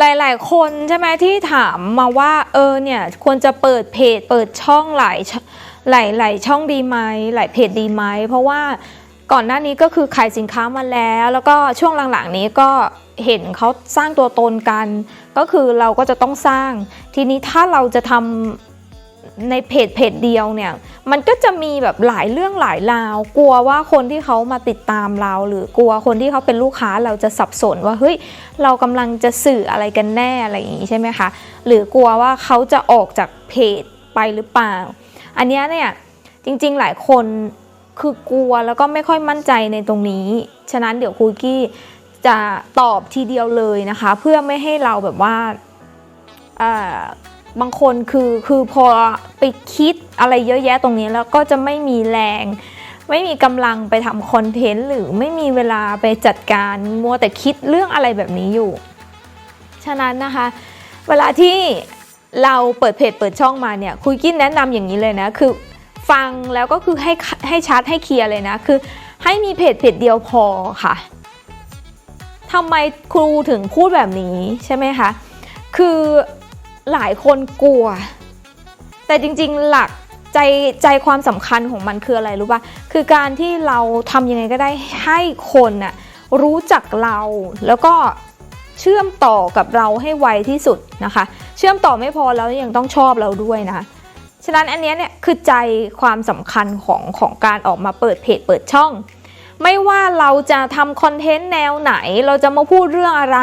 หลาย ๆ คนใช่ไหมที่ถามมาว่าเออเนี่ยควรจะเปิดเพจ เปิดช่องหลายหลายหลายช่องดีไหมหลายเพจดีไหมเพราะว่าก่อนหน้านี้ก็คือขายสินค้ามาแล้ว แล้วก็ช่วงหลังๆนี้ก็เห็นเขาสร้างตัวตนกัน ก็คือเราก็จะต้องสร้าง ทีนี้ถ้าเราจะทำ ในเพจเพจเดียวเนี่ย มันก็จะมีแบบหลายเรื่องหลายราว กลัวว่าคนที่เขามาติดตามเรา หรือกลัวคนที่เขาเป็นลูกค้าเราจะสับสนว่าเฮ้ยเรากำลังจะสื่ออะไรกันแน่อะไรอย่างนี้ใช่ไหมคะ หรือกลัวว่าเขาจะออกจากเพจไปหรือเปล่า อันนี้เนี่ยจริงๆหลายคนคือกลัวแล้วก็ไม่ค่อยมั่นใจในตรงนี้ ฉะนั้นเดี๋ยวคุยกี้จะตอบทีเดียวเลยนะคะ เพื่อไม่ให้เราแบบว่า บางคนคือคือพอไปคิดอะไรเยอะแยะตรงนี้แล้วก็จะไม่มีแรง ไม่มีกำลังไปทำคอนเทนต์หรือไม่มีเวลาไปจัดการมัวแต่คิดเรื่องอะไรแบบนี้อยู่ ฉะนั้นนะคะ เวลาที่เราเปิดเพจเปิดช่องมาเนี่ยคุยกินแนะนำอย่างนี้เลยนะคือฟังแล้วก็คือให้ให้ชัดให้เคลียร์เลยนะคือ ให้มีเพจเพจเดียวพอค่ะทำไมครูถึงพูดแบบนี้ใช่ไหมคะคือ หลายคนกลัว แต่จริงๆหลักใจใจความสำคัญของมันคืออะไรรู้ป่ะคือการที่เราทำยังไงก็ได้ให้คนน่ะรู้จักเราแล้วก็เชื่อมต่อกับเราให้ไวที่สุดนะคะ เชื่อมต่อไม่พอแล้วยังต้องชอบเราด้วยนะฉะนั้นอันเนี้ยเนี่ยคือใจความสำคัญของของการออกมาเปิดเพจเปิดช่อง ไม่ว่าเราจะทำคอนเทนต์แนวไหน เราจะมาพูดเรื่องอะไร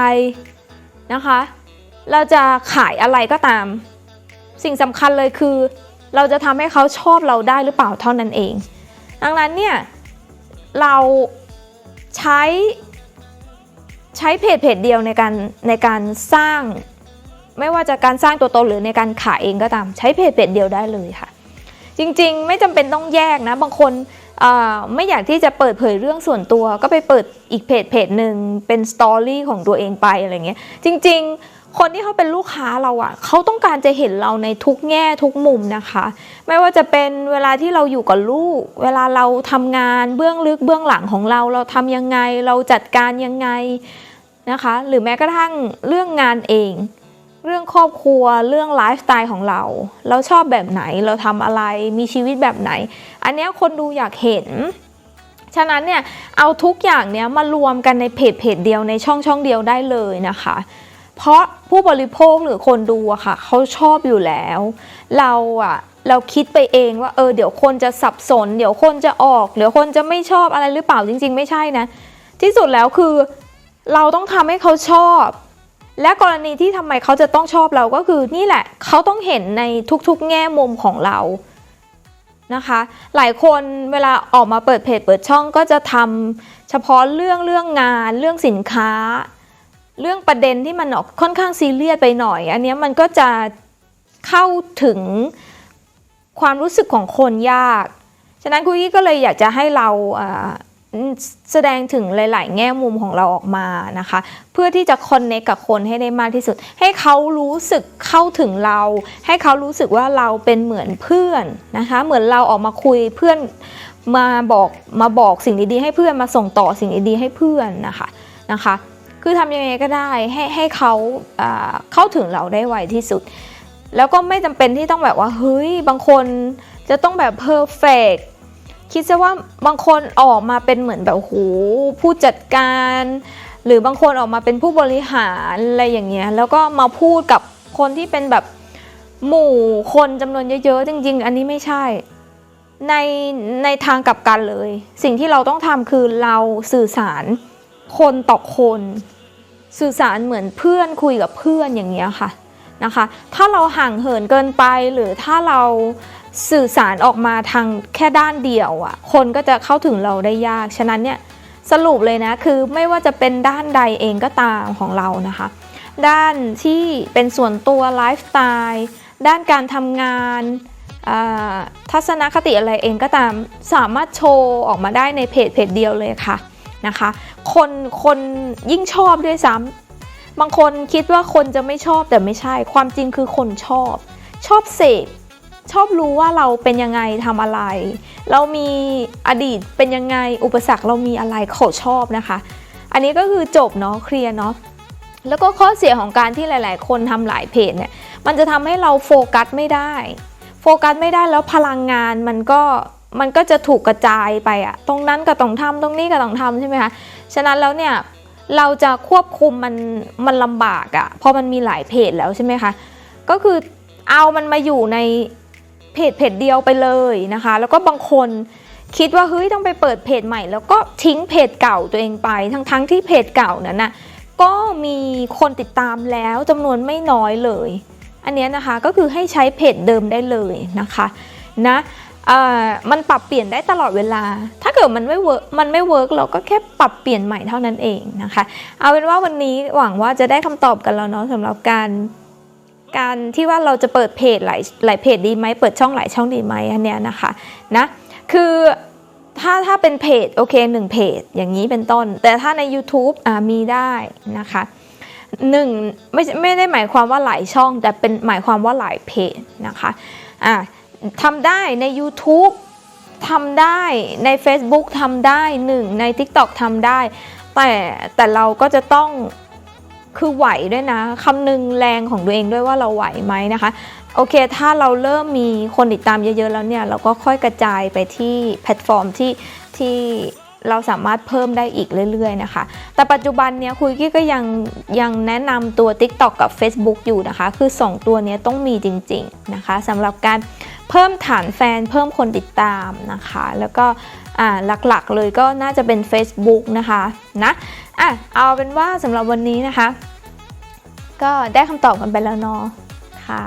นะคะ เราจะขายอะไรก็ตาม สิ่งสำคัญเลยคือ เราจะทำให้เขาชอบเราได้หรือเปล่าเท่านั้นเอง ดังนั้นเนี่ยเราใช้ใช้เพจเพจเดียวในการในการสร้าง ไม่ว่าจะการสร้างตัวตนหรือในการขายเองก็ตาม ใช้เพจเพจเดียวได้เลยค่ะ จริงๆ ไม่จำเป็นต้องแยกนะ บางคนไม่อยากที่จะเปิดเผยเรื่องส่วนตัว ก็ไปเปิดอีกเพจเพจหนึ่งเป็นสตอรี่ของตัวเองไปอะไรเงี้ยจริง ๆ คนที่เขาเป็นลูกค้าเราอะ่ะเขาต้องการจะเห็นเราในทุกแง่ทุกมุมนะคะ ไม่ว่าจะเป็นเวลาที่เราอยู่กับลูก เวลาเราทำงานเบื้องลึกเบื้องหลังของเรา เราทำยังไง เราจัดการยังไงนะคะ หรือแม้กระทั่งเรื่องงานเอง เรื่องครอบครัว เรื่องไลฟ์สไตล์ของเรา เราชอบแบบไหนเราทำอะไรมีชีวิตแบบไหน อันนี้คนดูอยากเห็นฉะนั้นเนี่ยเอาทุกอย่างเนี้ยมารวมกันในเพจเพจเดียวในช่องช่องเดียวได้เลยนะคะ เพราะผู้บริโภคหรือคนดูอะค่ะเขาชอบอยู่แล้ว เราอะเราคิดไปเองว่าเออเดี๋ยวคนจะสับสน เดี๋ยวคนจะออก เดี๋ยวคนจะไม่ชอบอะไรหรือเปล่าจริง ๆ ไม่ใช่นะ ที่สุดแล้วคือเราต้องทำให้เขาชอบ และกรณีที่ทำไมเขาจะต้องชอบเราก็คือนี่แหละ เขาต้องเห็นในทุกๆ แง่มุมของเรานะคะ หลายคนเวลาออกมาเปิดเพจเปิดช่องก็จะทำเฉพาะเรื่องเรื่องงาน เรื่องสินค้า เรื่องประเด็นที่มันออกค่อนข้างซีเรียสไปหน่อย อันนี้มันก็จะเข้าถึงความรู้สึกของคนยาก ฉะนั้นคุยก็เลยอยากจะให้เราอ่าแสดงถึงหลาย ๆ แง่มุมของเราออกมานะคะ เพื่อที่จะคอนเนคกับคนให้ได้มากที่สุด ให้เขารู้สึกเข้าถึงเรา ให้เขารู้สึกว่าเราเป็นเหมือนเพื่อนนะคะ เหมือนเราออกมาคุยเพื่อนมาบอกมาบอกสิ่งดี ๆ ให้เพื่อนมาส่งต่อสิ่งดี ๆ ให้เพื่อนนะคะนะคะ คือทำยังไงก็ได้ให้ให้เขาเข้าถึงเราได้ไวที่สุด แล้วก็ไม่จำเป็นที่ต้องแบบว่าเฮ้ยบางคนจะต้องแบบเพอร์เฟกคิดซะว่าบางคนออกมาเป็นเหมือนแบบโอ้โหผู้จัดการ หรือบางคนออกมาเป็นผู้บริหารอะไรอย่างเงี้ยแล้วก็มาพูดกับคนที่เป็นแบบหมู่คนจำนวนเยอะๆจริง ๆ อันนี้ไม่ใช่ในในทางกลับกันเลย สิ่งที่เราต้องทำคือเราสื่อสาร คนต่อคน สื่อสารเหมือนเพื่อนคุยกับเพื่อนอย่างเงี้ยค่ะนะคะ ถ้าเราห่างเหินเกินไปหรือถ้าเราสื่อสารออกมาทางแค่ด้านเดียวอะ่ะ คนก็จะเข้าถึงเราได้ยาก ฉะนั้นเนี่ยสรุปเลยนะคือไม่ว่าจะเป็นด้านใดเองก็ตามของเรานะคะ ด้านที่เป็นส่วนตัวไลฟ์สไตล์ด้านการทำงานทัศนคติอะไรเองก็ตามสามารถโชว์ออกมาได้ในเพจเพจเดียวเลยค่ะ นะคะ คนคนยิ่งชอบด้วยซ้ำบางคนคิดว่าคนจะไม่ชอบแต่ไม่ใช่ ความจริงคือคนชอบ ชอบเสพชอบรู้ว่าเราเป็นยังไงทำอะไร เรามีอดีตเป็นยังไงอุปสรรคเรามีอะไรเขาชอบนะคะ อันนี้ก็คือจบเนาะเคลียร์เนาะแล้วก็ข้อเสียของการที่หลาย ๆ คนทำหลายเพจเนี่ยมันจะทำให้เราโฟกัสไม่ได้ โฟกัสไม่ได้แล้วพลังงานมันก็ มันก็จะถูกกระจายไปอะตรงนั้นก็ต้องทำตรงนี้ก็ต้องทำใช่ไหมคะฉะนั้นแล้วเนี่ยเราจะควบคุมมันมันลำบากอะเพราะมันมีหลายเพจแล้วใช่ไหมคะก็คือเอามันมาอยู่ในเพจเพจเดียวไปเลยนะคะ แล้วก็บางคนคิดว่าเฮ้ยต้องไปเปิดเพจใหม่ แล้วก็ทิ้งเพจเก่าตัวเองไป ทั้งทั้งๆที่เพจเก่านั้นนะก็มีคนติดตามแล้วจำนวนไม่น้อยเลย อันเนี้ยนะคะก็คือให้ใช้เพจเดิมได้เลยนะคะนะ มันปรับเปลี่ยนได้ตลอดเวลา ถ้าเกิดมันไม่เวิร์กมันไม่เวิร์กเราก็แค่ปรับเปลี่ยนใหม่เท่านั้นเองนะคะ เอาเป็นว่าวันนี้หวังว่าจะได้คำตอบกันแล้วเนาะสำหรับการการที่ว่าเราจะเปิดเพจหลายหลายเพจดีไหมเปิดช่องหลายช่องดีไหมอันเนี้ยนะคะนะคือถ้าถ้าเป็นเพจโอเคหนึ่งเพจอย่างนี้เป็นต้น แต่ถ้าใน YouTube อ่ามีได้นะคะหนึ่งไม่ไม่ได้หมายความว่าหลายช่อง แต่เป็นหมายความว่าหลายเพจนะคะอ่า ทำได้ใน YouTube ทำได้ใน Facebook ทำได้หนึ่งใน TikTok ทำได้ แต่แต่เราก็จะต้องคือไหวด้วยนะคำนึงแรงของตัวเองด้วยว่าเราไหวไหมนะคะ โอเค ถ้าเราเริ่มมีคนติดตามเยอะๆแล้วเนี่ย เราก็ค่อยกระจายไปที่แพลตฟอร์มที่ที่เราสามารถเพิ่มได้อีกเรื่อยๆนะคะ แต่ปัจจุบันเนี้ยคุยกี้ก็ยังยังแนะนำตัว TikTok กับ Facebook อยู่นะคะ คือ 2 ตัวนี้ต้องมีจริงๆนะคะสำหรับการ เพิ่มฐานแฟนเพิ่มคนติดตามนะคะ แล้วก็หลักๆเลยก็น่าจะเป็น Facebook นะคะนะอะเอาเป็นว่าสำหรับวันนี้นะคะ ก็ได้คำตอบกันไปแล้วเนาะค่ะ